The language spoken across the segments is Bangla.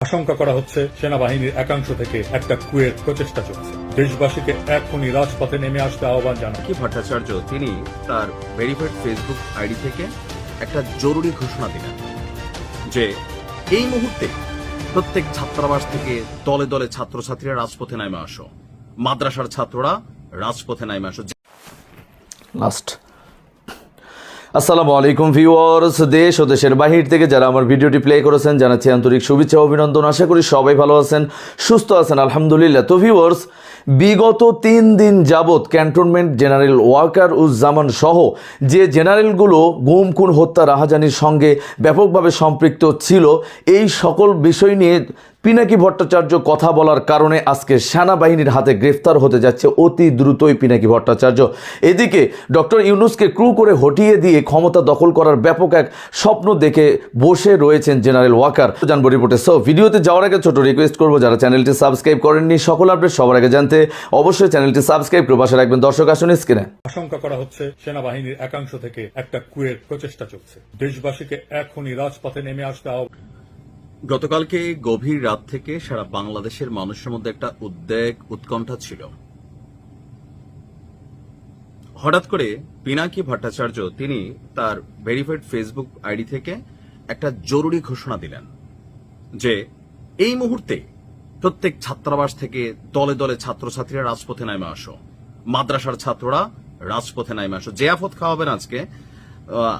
আশঙ্কা করা হচ্ছে সেনাবাহিনীর একাংশ থেকে একটা কুয়ের প্রচেষ্টা চলছে। দেশবাসীকে এখনই রাজপথে নেমে আসতে আহ্বান জানান। কি ভট্টাচার্য তিনি তার ভেরিফাইড ফেসবুক আইডি থেকে একটা জরুরি ঘোষণা দিলেন যে এই মুহূর্তে প্রত্যেক ছাত্রাবাস থেকে দলে দলে ছাত্রছাত্রীরা রাজপথে নামে আসো। মাদ্রাসার ছাত্ররা রাজপথে নামে আসো। লাস্ট আসসালামু আলাইকুম ভিউয়ার্স, দেশ ও দেশের বাহির থেকে যারা আমার ভিডিওটি প্লে করেছেন, জানাচ্ছি আন্তরিক শুভেচ্ছা অভিনন্দন। আশা করি সবাই ভালো আছেন, সুস্থ আছেন, আলহামদুলিল্লাহ। তো ভিউয়ার্স, বিগত তিন দিন যাবৎ ক্যান্টনমেন্ট জেনারেল ওয়াকার উজ্জামান সহ যে জেনারেলগুলো গুম, খুন, হত্যা, রাহাজানির সঙ্গে ব্যাপকভাবে সম্পৃক্ত ছিল, এই সকল বিষয় নিয়ে পিনাকি ভট্টাচার্য কথা বলার কারণে আজকে সেনাবাহিনীর হাতে গ্রেফতার হতে যাচ্ছে অতি দ্রুতই পিনাকি ভট্টাচার্য। এদিকে ডক্টর ইউনুসকে ক্রু করে হটিয়ে দিয়ে ক্ষমতা দখল করার ব্যাপক এক স্বপ্ন দেখে বসে রয়েছেন জেনারেল ওয়াকার। জানব রিপোর্টে। সো, ভিডিওতে যাওয়ার আগে ছোট রিকোয়েস্ট করব, যারা চ্যানেলটি সাবস্ক্রাইব করেননি, সকল আপডেট সবার আগে জানতে অবশ্যই চ্যানেলটি সাবস্ক্রাইব করে পাশে রাখবেন। দর্শক, আসুন স্ক্রিনে। আশঙ্কা করা হচ্ছে সেনাবাহিনীর একাংশ থেকে একটা কুয়ের প্রচেষ্টা চলছে। দেশবাসীকে এখনই রাজপথে নেমে আসতে গতকালকে গভীর রাত থেকে সারা বাংলাদেশের মানুষের মধ্যে একটা উদ্বেগ, উৎকণ্ঠা ছিল। হঠাৎ করে পিনাকি ভট্টাচার্য, তিনি তার ভেরিফাইড ফেসবুক আইডি থেকে একটা জরুরি ঘোষণা দিলেন যে, এই মুহূর্তে প্রত্যেক ছাত্রাবাস থেকে দলে দলে ছাত্রছাত্রীরা রাজপথে নামে আসো। মাদ্রাসার ছাত্ররা রাজপথে নামে আসো। যে আফত খাওয়াবেন আজকে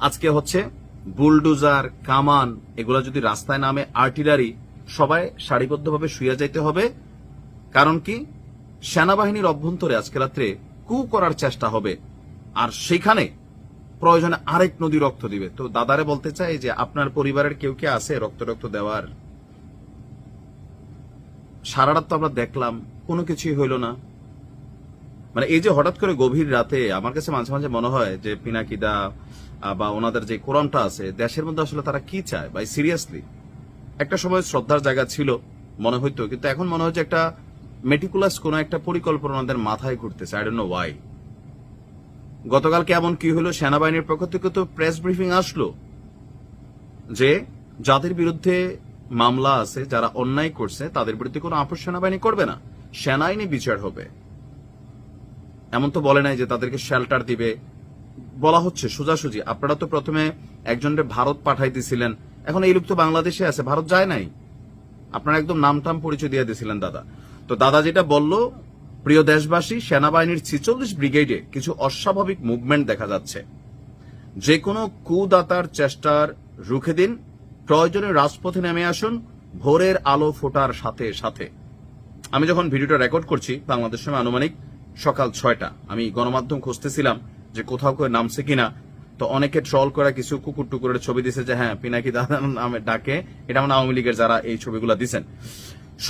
আজকে হচ্ছে বুলডোজার, কামান, এগুলো যদি রাস্তায় নামে আর্টিলারি, সবাই সারিবদ্ধভাবে শুয়ে যাইতে হবে। কারণ কি? সেনাবাহিনীর অভ্যন্তরে আজকে রাত্রে কু করার চেষ্টা হবে। আর সেখানে প্রয়োজনে আরেক নদী রক্ত দিবে। তো দাদারে বলতে চাই যে, আপনার পরিবারের কেউ কে আছে রক্ত রক্ত দেওয়ার? সারা রাত তো আমরা দেখলাম, কোনো কিছুই হইল না। মানে এই যে হঠাৎ করে গভীর রাতে, আমার কাছে মাঝে মাঝে মনে হয় যে, পিনাকিদা বা ওনাদের যে কোরআনটা আছে, দেশের মধ্যে আসলে তারা কি চায়? ভাই সিরিয়াসলি একটা সময় শ্রদ্ধার জায়গা ছিল, মনে হইতো, কিন্তু এখন মনে হচ্ছে একটা মেটিকুলাস কোন একটা পরিকল্পনা ওনাদের মাথায় ঘুরতেছে আই ডোন্ট নো ওয়াই গতকাল কেমন কি হলো, সেনাবাহিনীর পক্ষ থেকে তো প্রেস ব্রিফিং আসলো যে যাদের বিরুদ্ধে মামলা আছে, যারা অন্যায় করছে, তাদের বিরুদ্ধে কোনো আপোষ সেনাবাহিনী করবে না। সেনাইনি বিচার হবে। এমন তো বলে নাই যে তাদেরকে শেল্টার দিবে বলা হচ্ছে, সোজাসুজি, আপনারা তো প্রথমে একজনকে ভারত পাঠাই দিছিলেন এখন এই লোক তো বাংলাদেশে আছে, ভারত যায় নাই। আপনারা একদম নামটাম পরিচয় দিয়ে দিয়েছিলেন দাদা। তো দাদা যেটা বলল, প্রিয় দেশবাসী, সেনাবাহিনীর ছিচল্লিশ ব্রিগেডে কিছু অস্বাভাবিক মুভমেন্ট দেখা যাচ্ছে। যে কোনো কুদাতার চেষ্টার রুখে দিন, প্রয়োজনে রাজপথে নেমে আসুন, ভোরের আলো ফোটার সাথে সাথে। আমি যখন ভিডিওটা রেকর্ড করছি, বাংলাদেশ সময় আনুমানিক সকাল ছয়টা, আমি গণমাধ্যম খুঁজতেছিলাম যে কোথাও কেউ নামছে কিনা, তো অনেকে ট্রল করা কিছু কুকুর টুকুরের ছবি দিছে যে হ্যাঁ পিনাকি দাদা নামে ডাকে। এটা মানে আওয়ামী লীগের যারা এই ছবিগুলো দিছেন।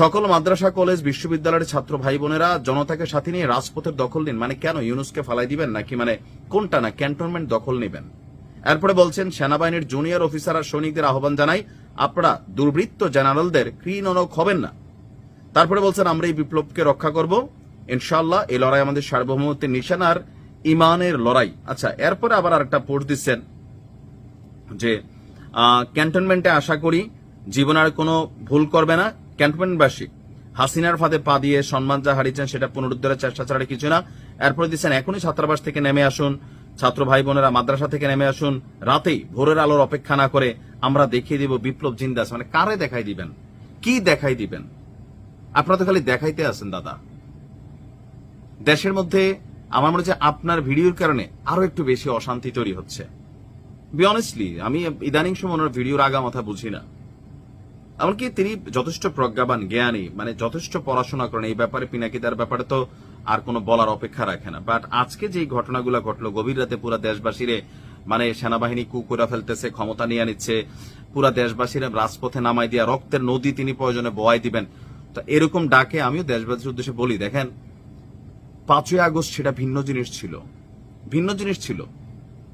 সকল মাদ্রাসা, কলেজ, বিশ্ববিদ্যালয়ের ছাত্র ভাই বোনেরা জনতাকে সাথে নিয়ে রাজপথের দখল নিন। মানে কেন ইউনুসকে ফালাই দিবেন? নাকি মানে কোনটা না ক্যান্টনমেন্ট দখল নেবেন? এরপরে বলছেন, সেনাবাহিনীর জুনিয়র অফিসার আর সৈনিকদের আহ্বান জানাই, আপনারা দুর্বৃত্ত জেনারেলদের কৃণনক হবেন না। তারপরে বলছেন, আমরা এই বিপ্লবকে রক্ষা করব। ইনশাল্লাহ এই লড়াই আমাদের সার্বভৌমত্বের নিশানার ইমানের লড়াই। আচ্ছা এরপরে আবার আরেকটা পোস্ট দিচ্ছেন যে ক্যান্টনমেন্টে আশা করি জীবন আর কোনো ভুল করবে না। ক্যান্টনমেন্টবাসী, হাসিনার ফাঁদে পা দিয়ে সম্মান যা হারিয়েছেন সেটা পুনরুদ্ধারের চেষ্টা ছাড়া কিছু না। এরপরে দিচ্ছেন, এখনই ছাত্রাবাস থেকে নেমে আসুন। ছাত্র ভাই বোনেরা মাদ্রাসা থেকে নেমে আসুন। রাতেই ভোরের আলোর অপেক্ষা না করে আমরা দেখিয়ে দিব বিপ্লব জিন্দাস। মানে কারে দেখাই দিবেন? কি দেখাই দিবেন? আপনারা তো খালি দেখাইতে আছেন, দাদা। দেশের মধ্যে আমার মনে হচ্ছে আপনার ভিডিওর কারণে আরও একটু বেশি অশান্তি তৈরি হচ্ছে। বি অনেস্টলি আমি ইদানিং সময় ওনার ভিডিওর আগা মাথা বুঝি না। এমনকি তিনি যথেষ্ট প্রজ্ঞাবান, জ্ঞানী মানে যথেষ্ট পড়াশোনা করেন। এই ব্যাপারে পিনাকিদার ব্যাপারে তো আর কোনো বলার অপেক্ষা রাখে না। বাট আজকে যে ঘটনাগুলো ঘটলো, গভীর রাতে পুরা দেশবাসীরে মানে সেনাবাহিনী কু ফেলতেছে, ক্ষমতা নিয়ে নিচ্ছে পুরা দেশবাসীরা রাজপথে নামাই দিয়া, রক্তের নদী তিনি প্রয়োজনে বয়াই দিবেন। তো এরকম ডাকে আমিও দেশবাসীর উদ্দেশ্যে বলি, দেখেন পাঁচই আগস্ট সেটা ভিন্ন জিনিস ছিল। ভিন্ন জিনিস ছিল।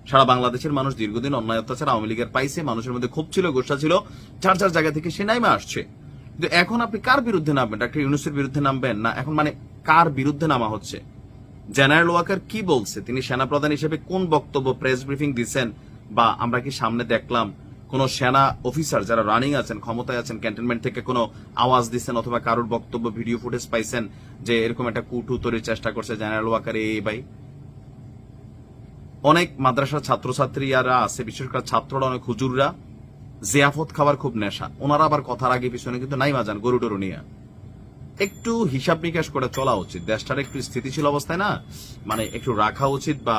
সারা বাংলাদেশের মানুষ দীর্ঘদিন অন্যায় অত্যাচার আওয়ামী লীগের পাইছে, মানুষের মধ্যে ক্ষোভ ছিল গোসা ছিল চার চার জায়গা থেকে সে নাইমে আসছে। কিন্তু এখন আপনি কার বিরুদ্ধে নামবেন? ডাক্তার ইউনুসের বিরুদ্ধে নামবেন না? এখন মানে কার বিরুদ্ধে নামা হচ্ছে? জেনারেল ওয়াকার কি বলছে? তিনি সেনাপ্রধান হিসেবে কোন বক্তব্য প্রেস ব্রিফিং দিচ্ছেন বা আমরা কি সামনে দেখলাম? কোন সেনা অফিসার যারা রানিং আছেন, ক্ষমতায় আছেন ক্যান্টনমেন্ট থেকে কোনো আওয়াজ দিচ্ছেন অথবা কারোর বক্তব্য ভিডিও ফুটেজ পাইছেন যে এরকম একটা কুটু তৈরির চেষ্টা করছে জেনারেল ওয়াকারে এই ভাই? অনেক মাদ্রাসার ছাত্রছাত্রীরা আছে, বিশেষ করে ছাত্ররা অনেক হুজুররা, জিয়াফত খাবার খুব নেশা। ওনারা আবার কথার আগে পিছনে কিন্তু নাই মাজান গরু টরু নিয়ে। একটু হিসাব নিকাশ করে চলা উচিত। দেশটার একটু স্থিতিশীল অবস্থায় না মানে একটু রাখা উচিত বা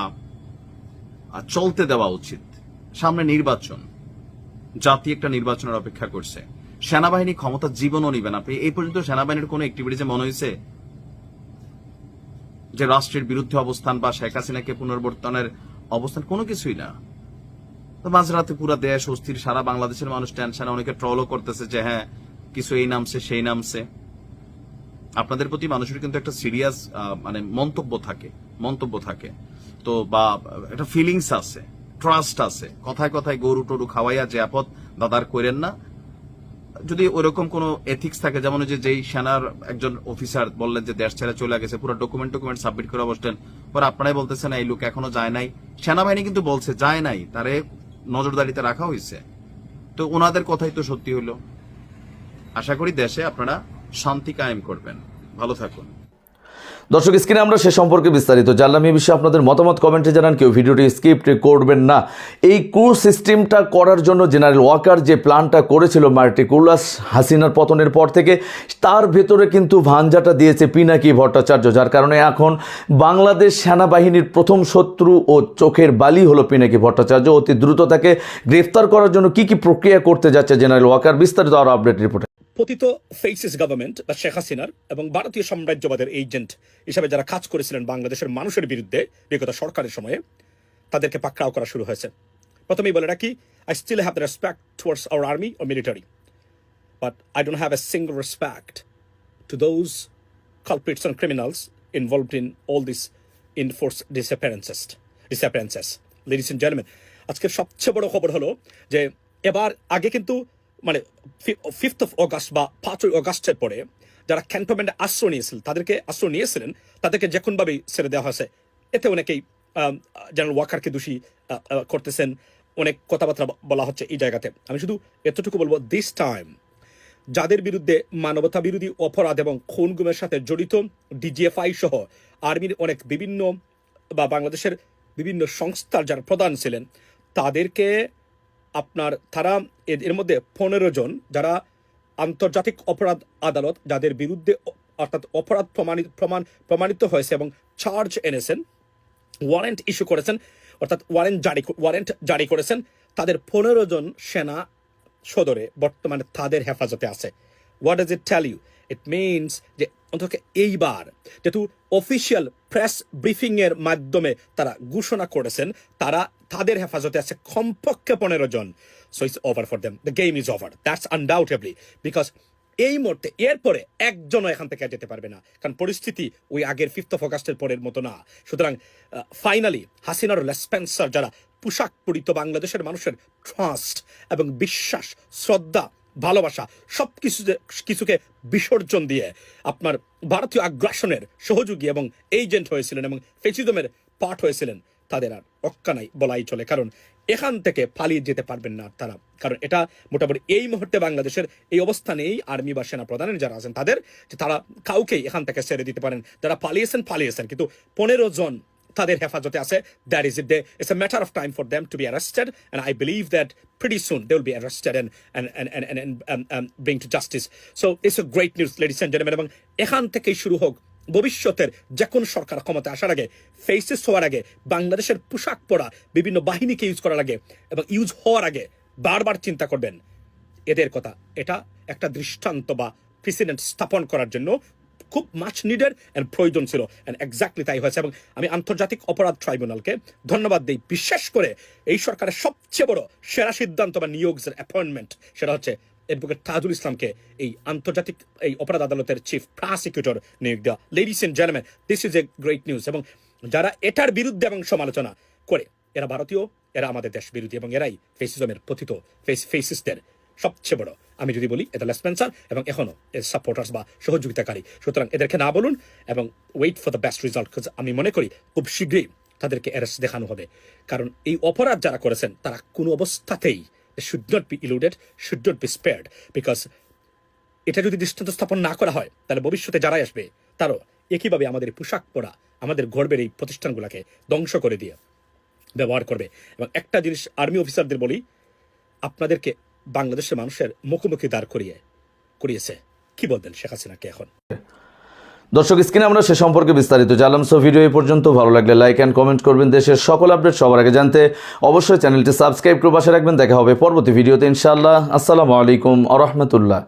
চলতে দেওয়া উচিত। সামনে নির্বাচন। জাতি একটা নির্বাচনের অপেক্ষা করছে। সেনাবাহিনী ক্ষমতা জীবনও নিবেন আপনি এই পর্যন্ত সেনাবাহিনীর কোন অ্যাক্টিভিটিজে মনে হয়েছে? যে রাষ্ট্রের বিরুদ্ধে অবস্থান বা শেখ হাসিনাকে পুনর্বর্তনের অবস্থান, কোনো কিছুই না। তো মাঝরাতে পুরো দেশ অস্থির, সারা বাংলাদেশের মানুষ টেনশনে, অনেকে ট্রলও করতেছে যে হ্যাঁ কিছু এই নামছে, সেই নামছে। আপনাদের প্রতি মানুষের কিন্তু একটা সিরিয়াস মানে মন্তব্য থাকে মন্তব্য থাকে। তো বা একটা ফিলিংস আছে। ট্রাস্ট আছে। কথায় কথায় গরু টরু খাওয়াইয়া যে আপদ দাদার করেন না। যদি ওরকম কোন এথিক্স থাকে, যেমন যে যেই সেনার একজন অফিসার বললেন যে দেশ ছেড়ে চলে গেছে, পুরো ডকুমেন্ট ডকুমেন্ট সাবমিট করে বসলেন। পরে আপনারাই বলতেছেন, এই লোক এখনও যায় নাই। সেনাবাহিনী কিন্তু বলছে, যায় নাই, তারে নজরদারিতে রাখা হয়েছে তো ওনাদের কথাই তো সত্যি হলো আশা করি দেশে আপনারা শান্তি কায়েম করবেন। ভালো থাকুন। দর্শক, স্ক্রিনে আমরা সে সম্পর্কে বিস্তারিত জানলাম। এই বিষয়ে আপনাদের মতামত কমেন্টে জানান কেউ। ভিডিওটি স্কিপ করবেন না। এই কোর সিস্টেমটা করার জন্য জেনারেল ওয়াকার যে প্ল্যানটা করেছিল মার্টিকুলাস হাসিনার পতনের পর থেকে, তার ভেতরে কিন্তু ভাঞ্জাটা দিয়েছে পিনাকি ভট্টাচার্য, যার কারণে এখন বাংলাদেশ সেনাবাহিনীর প্রথম শত্রু ও চোখের বালি হলো পিনাকি ভট্টাচার্য। অতি দ্রুত তাকে গ্রেফতার করার জন্য কি কি প্রক্রিয়া করতে যাচ্ছে জেনারেল ওয়াকার? বিস্তারিত আরও আপডেট রিপোর্টে। পতিত ফেসিস গভর্নমেন্ট বা শেখ হাসিনার এবং ভারতীয় সাম্রাজ্যবাদের এজেন্ট হিসাবে যারা কাজ করেছিলেন বাংলাদেশের মানুষের বিরুদ্ধে বিগত সরকারের সময়ে তাদেরকে পাকড়াও করা শুরু হয়েছে প্রথমেই বলে রাখি I still have the respect towards our army O military but I don't have a single respect to those culprits and criminals involved in all these enforced disappearances. disappearances. Ladies and gentlemen, আজকের সবচেয়ে বড় খবর হলো যে এবার আগে কিন্তু মানে ফিফথ অফ অগাস্ট বা পাঁচই অগাস্টের পরে যারা ক্যান্টনমেন্টে আশ্রয় নিয়েছিলেন তাদেরকে আশ্রয় নিয়েছিলেন, তাদেরকে যে কোনোভাবেই ছেড়ে দেওয়া হয়েছে। এতে অনেকেই জেনারেল ওয়াকারকে দোষী করতেছেন। অনেক কথাবার্তা বলা হচ্ছে এই জায়গাতে। আমি শুধু এতটুকু বলব দিস টাইম যাদের বিরুদ্ধে মানবতা বিরোধী অপরাধ এবং খুন গুমের সাথে জড়িত ডিজিএফআই সহ আর্মির অনেক বিভিন্ন বা বাংলাদেশের বিভিন্ন সংস্থার যারা প্রধান ছিলেন, তাদেরকে আপনার তারা এর- মধ্যে পনেরো জন যারা আন্তর্জাতিক অপরাধ আদালত যাদের বিরুদ্ধে অর্থাৎ অপরাধ প্রমাণিত, প্রমাণ, প্রমাণিত হয়েছে এবং চার্জ এনেছেন ওয়ারেন্ট ইস্যু করেছেন, অর্থাৎ ওয়ারেন্ট জারি ওয়ারেন্ট জারি করেছেন, তাদের পনেরো জন সেনা সদরে বর্তমানে তাদের হেফাজতে আছে। What does it tell you it means যে অন্তত এইবার যেহেতু অফিসিয়াল প্রেস ব্রিফিং এর মাধ্যমে তারা ঘোষণা করেছেন, তারা তাদের হেফাজতে আছে কমপক্ষে পনেরো জন। So it's over for them the game is over that's undoubtably because এই মুহূর্তে এরপরে একজনও এখান থেকে যেতে পারবে না। কারণ পরিস্থিতি ওই আগের ফিফথ অফ অগাস্টের পরের মতো না। সুতরাং ফাইনালি হাসিনার লেসপেন্সার যারা পোশাক পরিত বাংলাদেশের মানুষের ট্রাস্ট এবং বিশ্বাস, শ্রদ্ধা ভালোবাসা সব কিছু কিছুকে বিসর্জন দিয়ে আপনার ভারতীয় আগ্রাসনের সহযোগী এবং এজেন্ট হয়েছিলেন এবং ফেসিজমের পাঠ হয়েছিলেন, তাদের আর রক্ষা নাই বলাই চলে। কারণ এখান থেকে পালিয়ে যেতে পারবেন না তারা। কারণ এটা মোটামুটি এই মুহূর্তে বাংলাদেশের এই অবস্থানেই আর্মি বা সেনা প্রধানের যারা আছেন, তাদের যে তারা কাউকেই এখান থেকে ছেড়ে দিতে পারেন। যারা পালিয়েছেন পালিয়েছেন। কিন্তু পনেরো জন তাদের হেফাজতে আছে। That is they it's a matter of time for them to be arrested and I believe that pretty soon they will be arrested and and and and, and, and um, um, bring to justice. So এবং এখান থেকেই শুরু হোক ভবিষ্যতের যে কোন সরকার ক্ষমতা আসার আগে ফেসেস হওয়ার আগে বাংলাদেশের পোশাক পরা বিভিন্ন বাহিনীকে ইউজ করার আগে এবং ইউজ হওয়ার আগে বারবার চিন্তা করবেন। এদের কথা এটা একটা দৃষ্টান্ত বা প্রেসিডেন্ট স্থাপন করার জন্য খুব মাছ নিডেড অ্যান্ড প্রয়োজন ছিল। অ্যান্ড এক্স্যাক্টলি তাই হয়েছে এবং আমি আন্তর্জাতিক অপরাধ ট্রাইব্যুনালকে ধন্যবাদ দিই। বিশেষ করে এই সরকারের সবচেয়ে বড় সেরা সিদ্ধান্ত বা নিয়োগের অ্যাপয়েন্টমেন্ট সেটা হচ্ছে অ্যাডভোকেট তাজুল ইসলামকে এই আন্তর্জাতিক এই অপরাধ আদালতের চিফ প্রসিকিউটর নিয়োগ দেওয়া। Ladies and gentleman this is a great news এবং যারা এটার বিরুদ্ধে এবং সমালোচনা করে, এরা ভারতীয়, এরা আমাদের দেশ বিরোধী এবং এরাই ফেসিজমের পথিত ফেস ফেসিসদের সবচেয়ে বড়। আমি যদি বলি, এটা লেসপেন্সার এবং এখনও এর সাপোর্টার্স বা সহযোগিতাকারী। সুতরাং এদেরকে না বলুন এবং wait for the best result আমি মনে করি খুব শীঘ্রই তাদেরকে অ্যারেস্ট দেখানো হবে। কারণ এই অপরাধ যারা করেছেন, তারা কোনো অবস্থাতেই should not be eluded should not be spared because এটা যদি দৃষ্টান্ত স্থাপন না করা হয়, তাহলে ভবিষ্যতে যারাই আসবে, তারও একইভাবে আমাদের পোশাক পরা, আমাদের গর্বের এই প্রতিষ্ঠানগুলোকে ধ্বংস করে দিয়ে ব্যবহার করবে। এবং একটা জিনিস আর্মি অফিসারদের বলি, আপনাদেরকে বাংলাদেশের মানুষের মুখোমুখি দাঁড় করিয়ে, করিয়েছে। কি বলবেন শেখ হাসিনাকে এখন? দর্শক, স্ক্রিনে আমরা সে সম্পর্কে বিস্তারিত জানলাম সো ভিডিও এই পর্যন্ত। ভালো লাগলে লাইক অ্যান্ড কমেন্ট করবেন। দেশের সকল আপডেট সবার আগে জানতে অবশ্যই চ্যানেলটি সাবস্ক্রাইব করে পাশে রাখবেন। দেখা হবে পরবর্তী ভিডিওতে ইনশাআল্লাহ। আসসালামু আলাইকুম আ রহমতুল্লাহ।